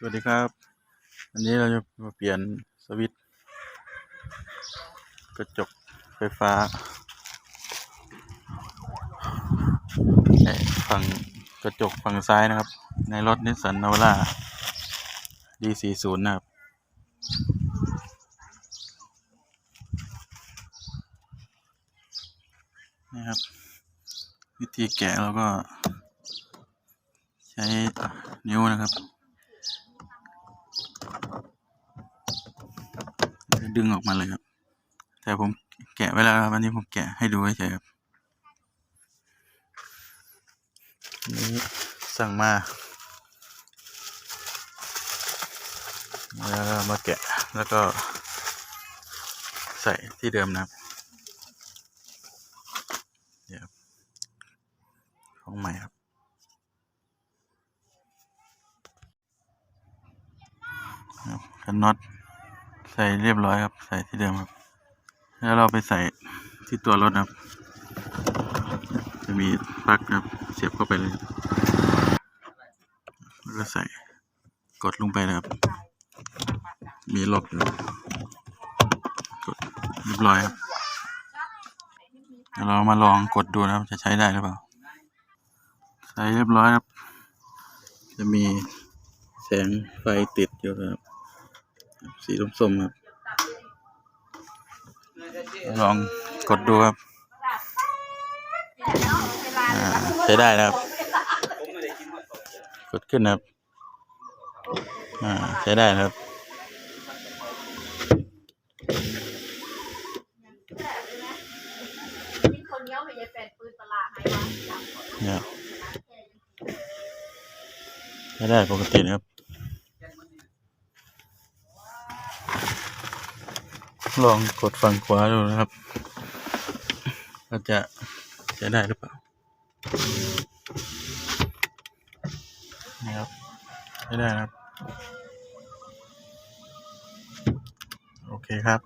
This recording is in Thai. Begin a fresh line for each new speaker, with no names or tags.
สวัสดีครับ อันนี้เราจะมาเปลี่ยนสวิตช์กระจกไฟฟ้าฝั่งกระจกฝั่งซ้ายนะครับ ในรถนิสสันนาวาร่า D40 นะครับ นี่ครับ วิธีแกะเราก็ใช้นิ้วนะครับ ดึงออกมาเลยครับ แต่ผมแกะไว้แล้วครับอันนี้ผมแกะให้ดูเฉยครับนี้สั่งมาแล้วมาแกะแล้วก็ใส่ที่เดิมนะครับเดี๋ยวของใหม่ครับ ครับกันน็อต ใส่เรียบร้อยครับ ใส่ที่เดิมครับ แล้วเราไปใส่ที่ตัวรถนะครับ จะมีปลั๊กนะครับ เสียบเข้าไปเลยแล้วก็ใส่กดลงไปนะครับ มีล็อกอยู่กดเรียบร้อยครับเดี๋ยวเรามาลองกดดูนะครับ จะใช้ได้หรือเปล่า ใส่เรียบร้อยครับ จะมีแสงไฟติดอยู่นะครับ สีส้มๆครับ ลองกดดูครับใช้ได้นะครับ กดขึ้นครับใช้ได้นะครับ
เนี่ยใช้
ได้ปกตินะครับ ลองกดฝั่งขวาดูนะครับก็จะจะได้หรือเปล่านี่ครับใช้ได้นะครับ โอเคครับ